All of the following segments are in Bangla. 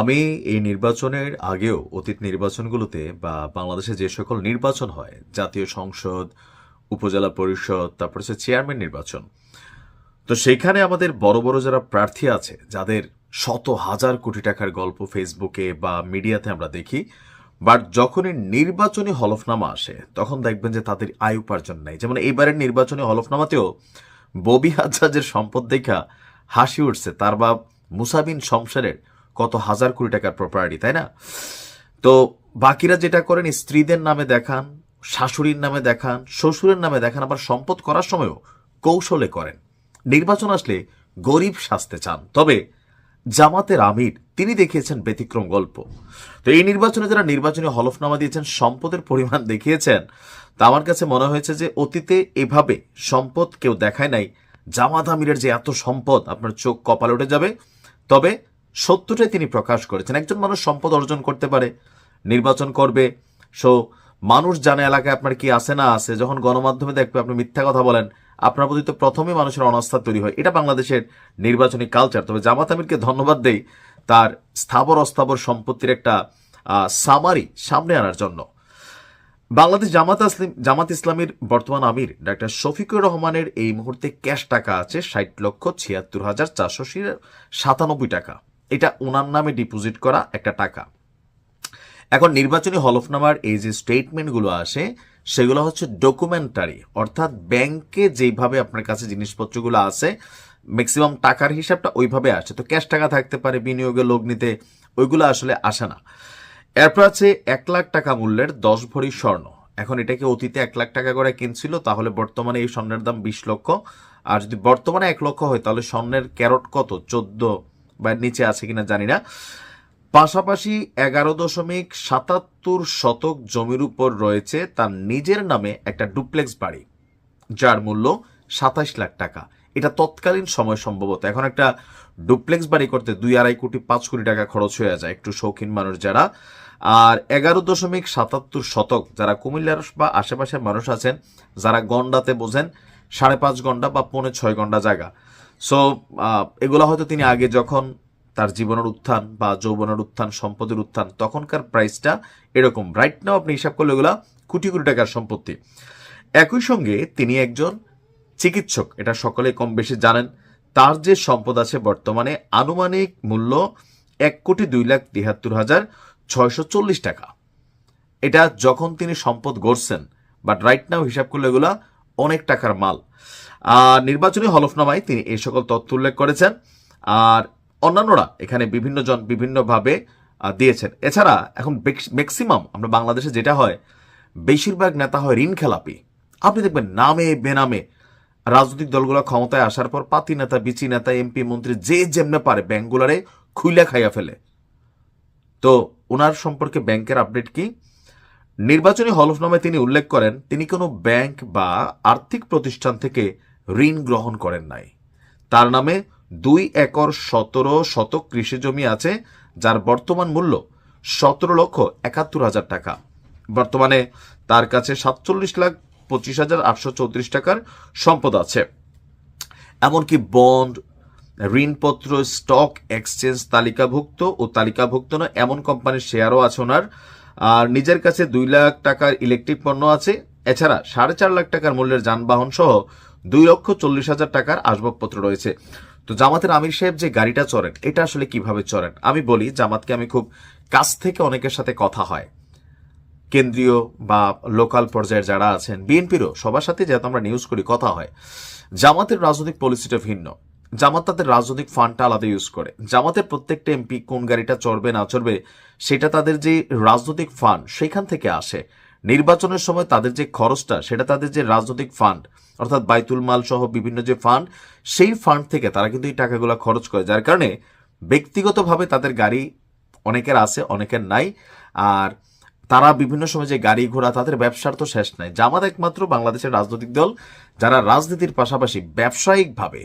আমি এই নির্বাচনের আগেও অতীত নির্বাচনগুলোতে বা বাংলাদেশে যে সকল নির্বাচন হয়, জাতীয় সংসদ, উপজেলা পরিষদ, তারপর হচ্ছে চেয়ারম্যান নির্বাচন, তো সেইখানে আমাদের বড় বড় যারা প্রার্থী আছে, যাদের শত হাজার কোটি টাকার গল্প ফেসবুকে বা মিডিয়াতে আমরা দেখি, বাট যখনই নির্বাচনী হলফনামা আসে, তখন দেখবেন যে তাদের আয় উপার্জন নেই। যেমন এইবারের নির্বাচনী হলফনামাতেও ববি হাজাজের সম্পদ দেখা হাসি উঠছে। তার বাপ মুসাবিন সংসারের কত হাজার কোটি টাকার প্রপার্টি তাই না? তো বাকিরা যেটা করেন, স্ত্রীদের নামে দেখান, শাশুড়ির নামে দেখান, শ্বশুরের নামে দেখান, আবার সম্পদ করার সময়ও কৌশলে করেন। নির্বাচন আসলে গরিব সাজতে চান। তবে জামাতের আমির, তিনি দেখিয়েছেন ব্যতিক্রম গল্প। তো এই নির্বাচনে যারা নির্বাচনী হলফনামা দিয়েছেন, সম্পদের পরিমাণ দেখিয়েছেন, তা আমার কাছে মনে হয়েছে যে অতীতে এভাবে সম্পদ কেউ দেখায় নাই। জামাত আমিরের যে এত সম্পদ, আপনার চোখ কপাল উঠে যাবে। তবে সত্যটাই তিনি প্রকাশ করেছেন। একজন মানুষ সম্পদ অর্জন করতে পারে, নির্বাচন করবে। সো মানুষ জানে এলাকায় আপনার কি আছে না আছে। যখন গণমাধ্যমে দেখবে, আপনি মিথ্যা কথা বলেন, আপনার প্রতি তো প্রথমে মানুষের অনাস্থা তৈরি হয়। এটা বাংলাদেশের নির্বাচনী কালচার তবে জামাত আমিরকে ধন্যবাদ দেই তার স্থাবর অস্থাবর সম্পত্তির একটা সামারি সামনে আনার জন্য। বাংলাদেশ জামাত আসলিম জামাত ইসলামীর বর্তমান আমির, ডাক্তার শফিকুর রহমানের এই মুহূর্তে ক্যাশ টাকা আছে ষাট লক্ষ ছিয়াত্তর হাজার চারশো সাতানব্বই টাকা। এটা ওনার নামে ডিপোজিট করা একটা টাকা। এখন নির্বাচনী হলফনামার এই যে স্টেটমেন্টগুলো আসে, সেগুলো হচ্ছে ডকুমেন্টারি অর্থাৎ ব্যাংকে যেইভাবে আপনার কাছে জিনিসপত্রগুলো আছে ম্যাক্সিমাম টাকার হিসাবটা ওইভাবে আসে। তো ক্যাশ টাকা থাকতে পারে, বিনিয়োগে লোক নিতে, ওইগুলো আসলে আসে না। এরপর আছে এক লাখ টাকা মূল্যের দশ ভরি স্বর্ণ। এখন এটাকে অতীতে এক লাখ টাকা করে কিনছিল, তাহলে বর্তমানে এই স্বর্ণের দাম বিশ লক্ষ। আর যদি বর্তমানে এক লক্ষ হয়, তাহলে স্বর্ণের ক্যারট কত? চোদ্দ বা নিচে আছে কিনা জানি না। পাশাপাশি এগারো দশমিক সাতাত্তর শতক জমির উপর রয়েছে তার নিজের নামে একটা ডুপ্লেক্স বাড়ি, যার মূল্য সাতাশ লাখ টাকা। এটা তৎকালীন সময় সম্ভবত। এখন একটা ডুপ্লেক্স বাড়ি করতে দুই আড়াই কোটি পাঁচ কোটি টাকা খরচ হয়ে যায় একটু শৌখিন মানুষ যারা। আর এগারো দশমিক সাতাত্তর শতক যারা কুমিল্লার বা আশেপাশের মানুষ আছেন, যারা গন্ডাতে বোঝেন, সাড়ে পাঁচ ঘণ্টা বা পৌনে ছয় ঘণ্টা জায়গা। সো এগুলো হয়তো তিনি আগে যখন তার জীবনের উত্থান বা যৌবনের উত্থান, সম্পদের উত্থান, তখনকার প্রাইসটা এরকম। রাইট নাও আপনি হিসাব করলে এগুলা কোটি কোটি টাকার সম্পত্তি। একই সঙ্গে তিনি একজন চিকিৎসক, এটা সকলে কম বেশি জানেন। তার যে সম্পদ আছে বর্তমানে আনুমানিক মূল্য এক কোটি দুই লাখ তিহাত্তর হাজার ছয়শো চল্লিশ টাকা। এটা যখন তিনি সম্পদ গড়ছেন বাট রাইট নাও হিসাব করলে এগুলা অনেক টাকার মাল। আর নির্বাচনী হলফনামায় তিনি এই সকল তথ্য উল্লেখ করেছেন। আর অন্যান্যরা এখানে বিভিন্ন জন বিভিন্নভাবে দিয়েছেন। এছাড়া এখন ম্যাক্সিমাম আমরা বাংলাদেশে যেটা হয়, বেশিরভাগ নেতা হয় ঋণ খেলাপি। আপনি দেখবেন নামে বেনামে রাজনৈতিক দলগুলো ক্ষমতায় আসার পর পাতি নেতা, বিচি নেতা, এমপি, মন্ত্রী যে যেমনে পারে ব্যাংকগুলারে খুইলা খাইয়া ফেলে। তো ওনার সম্পর্কে ব্যাংকের আপডেট কি? নির্বাচনী হলফনামায় তিনি উল্লেখ করেন, তিনি কোনো ব্যাংক বা আর্থিক প্রতিষ্ঠান থেকে ঋণ গ্রহণ করেন নাই। তার নামে দুই একর সতেরো শতক কৃষি জমি আছে, যার বর্তমান মূল্য সতেরো লক্ষ একাত্তর হাজার টাকা। বর্তমানে তার কাছে সাতচল্লিশ লাখ পঁচিশ হাজার আটশো চৌত্রিশ টাকার সম্পদ আছে। এমনকি বন্ড, ঋণপত্র, স্টক এক্সচেঞ্জ তালিকাভুক্ত ও তালিকাভুক্ত নয়, এমন কোম্পানির শেয়ারও আছে ওনার। আর নিজের কাছে দুই লাখ টাকার ইলেকট্রিক পণ্য আছে। এছাড়া সাড়ে চার লাখ টাকার মূল্যের যানবাহন সহ দুই লক্ষ চল্লিশ হাজার টাকার আসবাবপত্র রয়েছে। তো জামাতের আমির সাহেব যে গাড়িটা চড়েন, এটা আসলে কীভাবে চড়েন? আমি বলি, জামাতকে আমি খুব কাছ থেকে অনেকের সাথে কথা হয়। কেন্দ্রীয় বা লোকাল পর্যায়ের যারা আছেন, বিএনপিরও সবার সাথে যেহেতু আমরা নিউজ করি, কথা হয়। জামাতের রাজনৈতিক পলিসিটা ভিন্ন। জামাত তাদের রাজনৈতিক ফান্ডটা আলাদা ইউজ করে। জামাতের প্রত্যেকটা এমপি কোন গাড়িটা চড়বে, না চড়বে, সেটা তাদের যে রাজনৈতিক ফান্ড সেখান থেকে আসে। নির্বাচনের সময় তাদের যে খরচটা, সেটা তাদের যে রাজনৈতিক ফান্ড অর্থাৎ বাইতুল মাল সহ বিভিন্ন যে ফান্ড সেই ফান্ড থেকে তারা কিন্তু এই টাকাগুলো খরচ করে। যার কারণে ব্যক্তিগতভাবে তাদের গাড়ি অনেকের আছে, অনেকের নাই। আর তারা বিভিন্ন সময় যে গাড়ি ঘোড়া, তাদের ব্যবসার তো শেষ নাই। জামাত একমাত্র বাংলাদেশের রাজনৈতিক দল, যারা রাজনীতির পাশাপাশি ব্যবসায়িকভাবে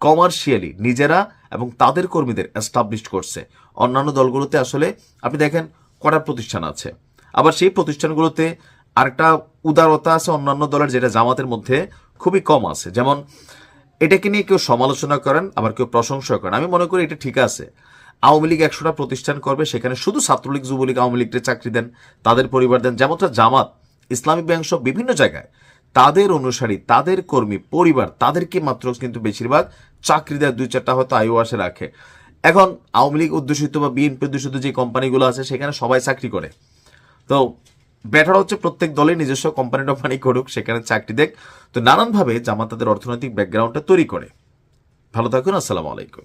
কমার্শিয়ালি নিজেরা এবং তাদের কর্মীদের এস্টাবলিশ করছে। অন্যান্য দলগুলোতে আসলে, আপনি দেখেন কটা প্রতিষ্ঠান আছে। আবার সেই প্রতিষ্ঠানগুলোতে আরেকটা উদারতা আছে অন্যান্য দলের, যেটা জামাতের মধ্যে খুবই কম আছে। যেমন, এটাকে নিয়ে কেউ সমালোচনা করেন, আবার কেউ প্রশংসা করেন। আমি মনে করি এটা ঠিক আছে। আওয়ামী লীগ একশোটা প্রতিষ্ঠান করবে, সেখানে শুধু ছাত্রলীগ, যুবলীগ আওয়ামী লীগকে চাকরি দেন, তাদের পরিবার দেন। যেমনটা জামাত, ইসলামিক ব্যাংক সব বিভিন্ন জায়গায় তাদের অনুসারী, তাদের কর্মী, পরিবার, তাদেরকে মাত্র কিন্তু বেশিরভাগ চাকরি দেয়, দুই চারটা হয়তো আয়ু আসে রাখে। এখন আওয়ামী লীগ অধ্যুষিত বা বিএনপি অধ্যুষিত যে কোম্পানিগুলো আছে, সেখানে সবাই চাকরি করে। তো বেটার হচ্ছে প্রত্যেক দলে নিজস্ব কোম্পানি টম্পানি করুক, সেখানে চাকরি দেখ। তো নানানভাবে জামাত তাদের অর্থনৈতিক ব্যাকগ্রাউন্ডটা তৈরি করে। ভালো থাকুন, আসসালামু আলাইকুম।